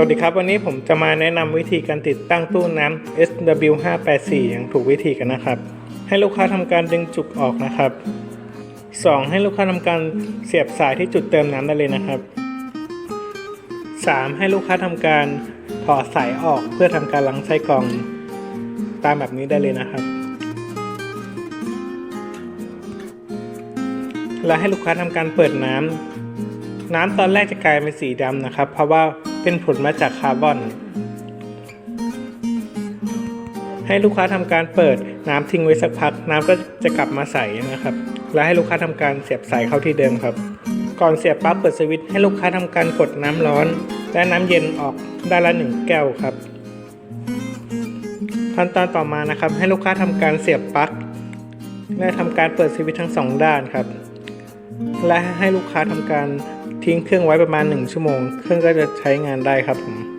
วัสดีครับ วันนี้ผมจะมาแนะนำวิธีการติดตั้งตู้น้ำ SW584 อย่างถูกวิธีกันนะครับ ให้ลูกค้าทำการดึงจุกออกนะครับ 2. ให้ลูกค้าทำการเสียบสายที่จุดเติมน้ำได้เลยนะครับ 3. ให้ลูกค้าทำการถอดสายออกเพื่อทำการล้างไส้กรองตามแบบนี้ได้เลยนะครับ และให้ลูกค้าทำการเปิดน้ำน้ำตอนแรกจะกลายเป็นสีดำนะครับ เพราะว่า เป็นผลมาจากคาร์บอน ให้ลูกค้าทำการเปิดน้ำทิ้งไว้สักพัก น้ำก็จะกลับมาใสนะครับ และให้ลูกค้าทำการเสียบสายเข้าที่เดิมครับ ก่อนเสียบปลั๊บเปิดสวิตช์ให้ลูกค้าทำการกดน้ำร้อน และน้ำเย็นออกได้านละหนึ่งแก้วครับขั้นตอนต่อมานะครับ ให้ลูกค้าทำการเสียบปลั๊กและทำการเปิดสวิตช์ทั้งสองด้านครับ และให้ลูกค้าทำการทิ้งเครื่องไว้ประมาณ 1 ชั่วโมง เครื่องก็จะใช้งานได้ครับผม